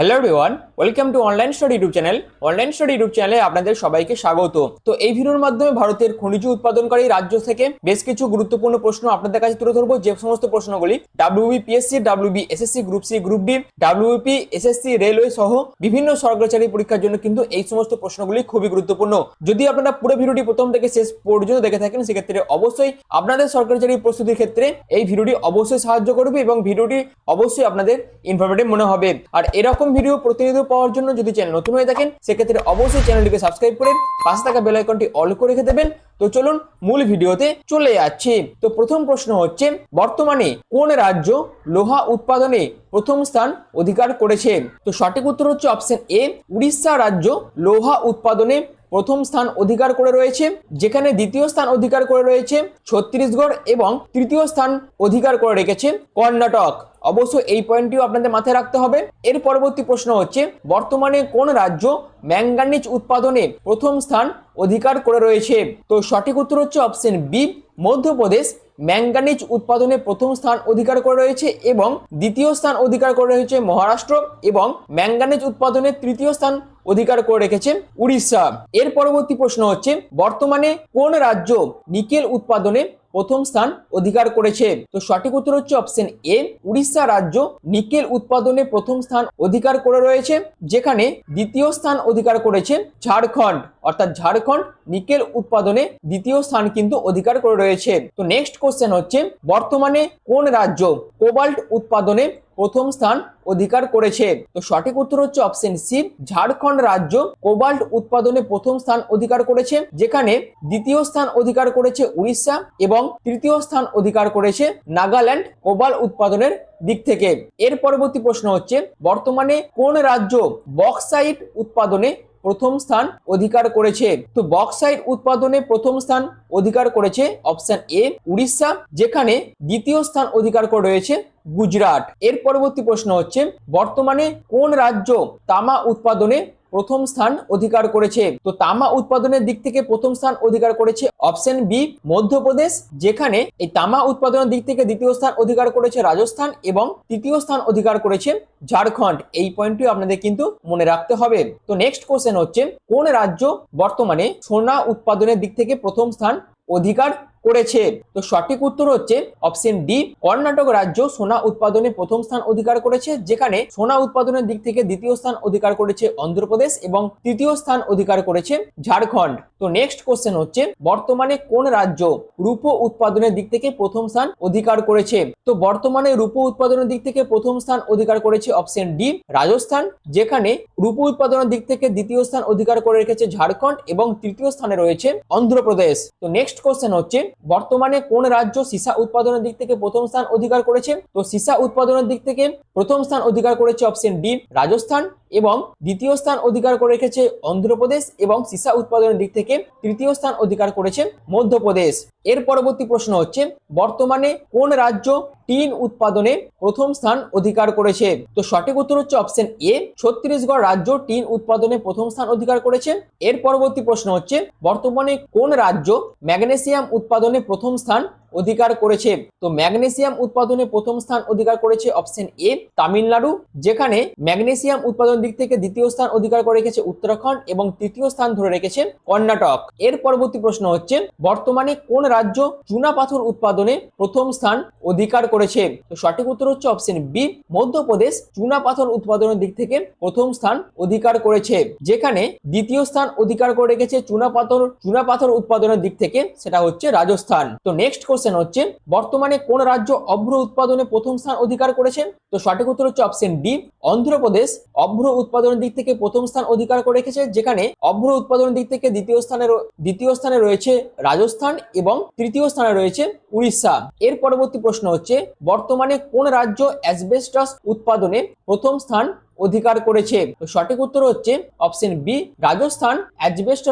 Hello everyone welcome to online study YouTube channel online study YouTube চ্যানেলে আপনাদের সবাইকে স্বাগত তো এই ভিডিওর মাধ্যমে ভারতের খনিজ উৎপাদনকারী রাজ্য থেকে বেশ কিছু গুরুত্বপূর্ণ প্রশ্ন আপনাদের কাছে তুলে ধরবো। যে সমস্ত প্রশ্নগুলি WB PSC WB SSC group C group D WP SSC railway সহ বিভিন্ন সরকারি পরীক্ষার জন্য কিন্তু এই সমস্ত প্রশ্নগুলি খুবই গুরুত্বপূর্ণ। যদি আপনারা পুরো ভিডিওটি প্রথম থেকে শেষ পর্যন্ত দেখে থাকেন, সেক্ষেত্রে অবশ্যই আপনাদের সরকারি প্রস্তুতির ক্ষেত্রে এই ভিডিওটি অবশ্যই সাহায্য করবে এবং ভিডিওটি অবশ্যই আপনাদের ইনফরমেটিভ মনে হবে। আর এরকম ভিডিও প্রতিনিধিত্ব পাওয়ার জন্য যদি চ্যানেল নতুন হয়ে থাকেন, সেক্ষেত্রে অবশ্যই চ্যানেলটিকে সাবস্ক্রাইব করে পাশে থাকা বেল আইকনটি অল করে রেখে দেবেন। তো চলুন মূল ভিডিওতে চলে যাচ্ছি। তো প্রথম প্রশ্ন হচ্ছে, বর্তমানে কোন রাজ্য লোহা উৎপাদনে প্রথম স্থান অধিকার করেছে? তো সঠিক উত্তর হচ্ছে অপশন এ উড়িষ্যা রাজ্য লোহা উৎপাদনে প্রথম স্থান অধিকার করে রয়েছে, যেখানে দ্বিতীয় স্থান অধিকার করে রয়েছে ছত্তিশগড় এবং তৃতীয় স্থান অধিকার করে রেখেছে কর্ণাটক। অবশ্য এই পয়েন্টটিও আপনাদের মাথায় রাখতে হবে। এর পরবর্তী প্রশ্ন হচ্ছে, বর্তমানে কোন রাজ্য ম্যাঙ্গানিজ উৎপাদনে প্রথম স্থান অধিকার করে রয়েছে? তো সঠিক উত্তর হচ্ছে অপশন বি, মধ্যপ্রদেশ ম্যাঙ্গানিজ উৎপাদনে প্রথম স্থান অধিকার করে রয়েছে এবং দ্বিতীয় স্থান অধিকার করে রয়েছে মহারাষ্ট্র এবং ম্যাঙ্গানিজ উৎপাদনে তৃতীয় স্থান অধিকার করে রেখেছে উড়িষ্যা। এর পরবর্তী প্রশ্ন হচ্ছে, বর্তমানে কোন রাজ্য নিকেল উৎপাদনে প্রথম স্থান অধিকার করেছে? তো সঠিক উত্তর হচ্ছে অপশন এ উড়িষ্যা রাজ্য নিকেল উৎপাদনে প্রথম স্থান অধিকার করে রয়েছে, যেখানে দ্বিতীয় স্থান অধিকার করেছে ঝাড়খণ্ড। অর্থাৎ ঝাড়খণ্ড নিকেল উৎপাদনে দ্বিতীয় স্থান কিন্তু অধিকার করে রয়েছে। তো নেক্সট কোশ্চেন হচ্ছে, বর্তমানে কোন রাজ্য কোবাল্ট উৎপাদনে প্রথম স্থান অধিকার করেছে। তো সঠিক উত্তর হচ্ছে অপশন সি ঝাড়খণ্ড রাজ্য কোবাল্ট উৎপাদনে প্রথম স্থান অধিকার করেছে, যেখানে দ্বিতীয় স্থান অধিকার করেছে উড়িষ্যা এবং তৃতীয় স্থান অধিকার করেছে নাগাল্যান্ড কোবাল্ট উৎপাদনের দিক থেকে। এর পরবর্তী প্রশ্ন হচ্ছে, বর্তমানে কোন রাজ্য বক্সাইট উৎপাদনে প্রথম স্থান অধিকার করেছে? তো বক্সাইট উৎপাদনে প্রথম স্থান অধিকার করেছে অপশন এ, উড়িষ্যা, যেখানে দ্বিতীয় স্থান অধিকার করে রয়েছে গুজরাট। এর পরবর্তী প্রশ্ন হচ্ছে, বর্তমানে কোন রাজ্য তামা উৎপাদনে প্রথম স্থান অধিকার করেছে। তো তামা উৎপাদনের দিক থেকে প্রথম স্থান অধিকার করেছে অপশন বি, মধ্যপ্রদেশ, যেখানে এই তামা উৎপাদনের দিক থেকে দ্বিতীয় স্থান অধিকার করেছে রাজস্থান এবং তৃতীয় স্থান অধিকার করেছে ঝাড়খণ্ড। এই পয়েন্টটি আপনাদের কিন্তু মনে রাখতে হবে। তো নেক্সট কোশ্চেন হচ্ছে, কোন রাজ্য বর্তমানে সোনা উৎপাদনের দিক থেকে প্রথম স্থান অধিকার করেছে। তো সঠিক উত্তর হচ্ছে অপশন ডি কর্ণাটক রাজ্য সোনা উৎপাদনে প্রথম স্থান অধিকার করেছে, যেখানে সোনা উৎপাদনের দিক থেকে দ্বিতীয় স্থান অধিকার করেছে অন্ধ্রপ্রদেশ এবং তৃতীয় স্থান অধিকার করেছে ঝাড়খণ্ড। তো নেক্সট কোশ্চেন হচ্ছে, বর্তমানে কোন রাজ্য রূপ উৎপাদনের দিক থেকে প্রথম স্থান অধিকার করেছে? তো বর্তমানে রূপ উৎপাদনের দিক থেকে প্রথম স্থান অধিকার করেছে অপশন ডি রাজস্থান, যেখানে রূপ উৎপাদনের দিক থেকে দ্বিতীয় স্থান অধিকার করে রেখেছে ঝাড়খণ্ড এবং তৃতীয় স্থানে রয়েছে অন্ধ্রপ্রদেশ। তো নেক্সট কোশ্চেন হচ্ছে বর্তমানে কোন রাজ্য সিসা উৎপাদনের দিক থেকে প্রথম স্থান অধিকার করেছে? তো সিসা উৎপাদনের দিক থেকে প্রথম স্থান অধিকার করেছে অপশন ডি রাজস্থান। এবং দ্বিতীয় স্থান অধিকার করে রেখেছে অন্ধ্রপ্রদেশ এবং সীসা উৎপাদনের দিক থেকে তৃতীয় স্থান অধিকার করেছে মধ্যপ্রদেশ। এর পরবর্তী প্রশ্ন হচ্ছে, বর্তমানে কোন রাজ্য টিন উৎপাদনে প্রথম স্থান অধিকার করেছে? তো সঠিক উত্তর হচ্ছে অপশন এ, ছত্তিশগড় রাজ্য টিন উৎপাদনে প্রথম স্থান অধিকার করেছে। এর পরবর্তী প্রশ্ন হচ্ছে, বর্তমানে কোন রাজ্য ম্যাগনেসিয়াম উৎপাদনে প্রথম স্থান অধিকার করেছে। তো ম্যাগনেসিয়াম উৎপাদনে প্রথম স্থান অধিকার করেছে অপশন এ, তামিলনাড়ু, যেখানে ম্যাগনেসিয়াম উৎপাদন দিক থেকে দ্বিতীয় স্থান অধিকার করে রেখেছে উত্তরাখণ্ড এবং তৃতীয় স্থান ধরে রেখেছে কর্ণাটক। এর পরবর্তী প্রশ্ন হচ্ছে, বর্তমানে কোন রাজ্য চুনা পাথর উৎপাদনে প্রথম স্থান অধিকার করেছে? তো সঠিক উত্তর হচ্ছে অপশন বি, মধ্যপ্রদেশ চুনা পাথর উৎপাদনের দিক থেকে প্রথম স্থান অধিকার করেছে। যেখানে দ্বিতীয় স্থান অধিকার করে রেখেছে চুনা পাথর চুনা পাথর উৎপাদনের দিক থেকে, সেটা হচ্ছে রাজস্থান। তো নেক্সট কোশ্চেন হচ্ছে বর্তমানে কোন রাজ্য অভ্র উৎপাদনে প্রথম স্থান অধিকার করেছেন? তো সঠিক উত্তর হচ্ছে অপশন ডি অন্ধ্রপ্রদেশ অভ্র উৎপাদনের দিক থেকে প্রথম স্থান অধিকার করে রেখেছে, যেখানে অভ্র উৎপাদনের দিক থেকে দ্বিতীয় স্থানে দ্বিতীয় স্থানে রয়েছে রাজস্থান এবং তৃতীয় স্থানে রয়েছে উড়িষ্যা। এর পরবর্তী প্রশ্ন হচ্ছে, বর্তমানে কোন রাজ্য অ্যাসবেস্টাস উৎপাদনে প্রথম স্থান অধিকার করেছে। তো সঠিক উত্তর হচ্ছে অপশন বি, রাজস্থান অ্যাজবেস্টস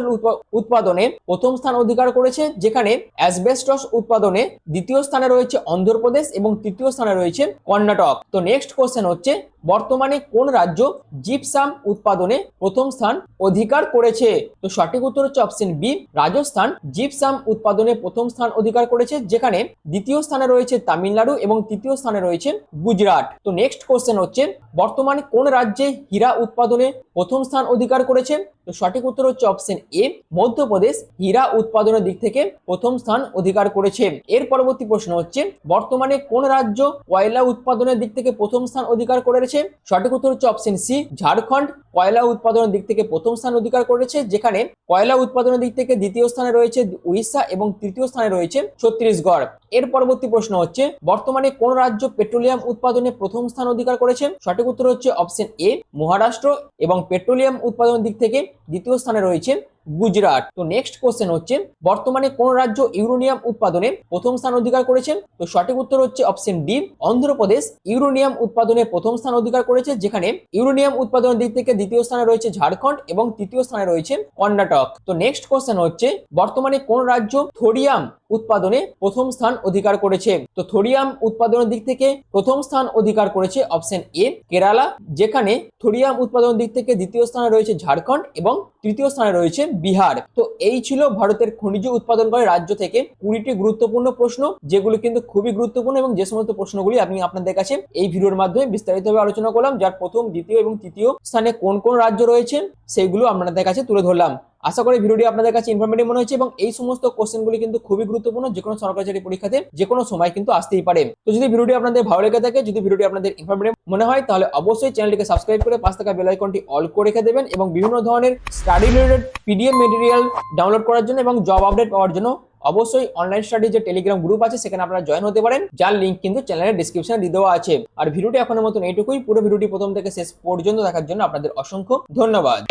উৎপাদনে প্রথম স্থান অধিকার করেছে, যেখানে অ্যাসবেস্টস উৎপাদনে দ্বিতীয় স্থানে রয়েছে অন্ধ্রপ্রদেশ এবং তৃতীয় স্থানে রয়েছে কর্ণাটক। তো নেক্সট কোশ্চেন হচ্ছে, বর্তমানে কোন রাজ্য জিপসাম উৎপাদনে প্রথম স্থান অধিকার করেছে? তো সঠিক উত্তর হচ্ছে অপশন বি, রাজস্থান জিপসাম উৎপাদনে প্রথম স্থান অধিকার করেছে, যেখানে দ্বিতীয় স্থানে রয়েছে তামিলনাড়ু এবং তৃতীয় স্থানে রয়েছে গুজরাট। তো নেক্সট কোশ্চেন হচ্ছে, বর্তমানে কোন রাজ্যে হীরা উৎপাদনে প্রথম স্থান অধিকার করেছে তো সঠিক উত্তর হচ্ছে অপশন এ মধ্যপ্রদেশ হীরা উৎপাদনের দিক থেকে প্রথম স্থান অধিকার করেছে এর পরবর্তী প্রশ্ন হচ্ছে, বর্তমানে কোন রাজ্য কয়লা উৎপাদনের দিক থেকে প্রথম স্থান অধিকার করেছে? সঠিক উত্তর হচ্ছে অপশন সি ঝাড়খণ্ড কয়লা উৎপাদনের দিক থেকে প্রথম স্থান অধিকার করেছে, যেখানে কয়লা উৎপাদনের দিক থেকে দ্বিতীয় স্থানে রয়েছে উড়িষ্যা এবং তৃতীয় স্থানে রয়েছে ছত্তিশগড়। এর পরবর্তী প্রশ্ন হচ্ছে, বর্তমানে কোন রাজ্য পেট্রোলিয়াম উৎপাদনে প্রথম স্থান অধিকার করেছে? সঠিক উত্তর হচ্ছে অপশন এ মহারাষ্ট্র এবং পেট্রোলিয়াম উৎপাদনের দিক থেকে দ্বিতীয় স্থানে রয়েছে গুজরাট। তো নেক্সট কোশ্চেন হচ্ছে, বর্তমানে কোন রাজ্য ইউরোনিয়াম উৎপাদনে প্রথম স্থান অধিকার করেছে? তো সঠিক উত্তর হচ্ছে অপশন ডি অন্ধ্রপ্রদেশ। ইউরোনিয়াম উৎপাদনে প্রথম স্থান অধিকার করেছে, যেখানে ইউরোনিয়াম উৎপাদনের দিক থেকে দ্বিতীয় স্থানে রয়েছে ঝাড়খণ্ড এবং তৃতীয় স্থানে রয়েছে কর্ণাটক। তো নেক্সট কোশ্চেন হচ্ছে, বর্তমানে কোন রাজ্য থোরিয়াম উৎপাদনে প্রথম স্থান অধিকার করেছে। তো থোরিয়াম উৎপাদনের দিক থেকে প্রথম স্থান অধিকার করেছে অপশন এ, কেরালা, যেখানে থোরিয়াম উৎপাদনের দিক থেকে দ্বিতীয় স্থানে রয়েছে ঝাড়খণ্ড এবং তৃতীয় স্থানে রয়েছে বিহার। তো এই ছিল ভারতের খনিজ উৎপাদনকারী রাজ্য থেকে কুড়িটি গুরুত্বপূর্ণ প্রশ্ন, যেগুলো কিন্তু খুবই গুরুত্বপূর্ণ এবং যে সমস্ত প্রশ্নগুলি আমি আপনাদের কাছে এই ভিডিওর মাধ্যমে বিস্তারিতভাবে আলোচনা করলাম, যার প্রথম, দ্বিতীয় এবং তৃতীয় স্থানে কোন কোন রাজ্য রয়েছে, সেইগুলো আপনাদের কাছে তুলে ধরলাম। আশা করি ভিডিওটি আপনাদের কাছে ইনফরমেটিভ মনে হচ্ছে এবং এই সমস্ত কোশ্চেনগুলি কিন্তু খুবই গুরুত্বপূর্ণ যে কোনো সরকারি পরীক্ষাতে যে কোনো সময় কিন্তু আসতেই পারে। তো যদি ভিডিওটি আপনাদের ভালো লেগে থাকে, যদি ভিডিওটি আপনাদের ইনফরমেটিভ মনে হয়, তাহলে অবশ্যই চ্যানেলটিকে সাবস্ক্রাইব করে পাঁচ টাকা বেল আইকনটি অল করে রেখে দেবেন এবং বিভিন্ন ধরনের study related PDF material download করার জন্য এবং জব আপডেট পাওয়ার জন্য অবশ্যই অনলাইন স্টাডি যে টেলিগ্রাম গ্রুপ আছে, সেখানে আপনারা জয়েন হতে পারেন, যার লিঙ্ক কিন্তু চ্যানেলের ডিসক্রিপশনে দিয়ে দেওয়া আছে। আর ভিডিওটি এখনের মতন এইটুকুই। পুরো ভিডিওটি প্রথম থেকে শেষ পর্যন্ত দেখার জন্য আপনাদের অসংখ্য ধন্যবাদ।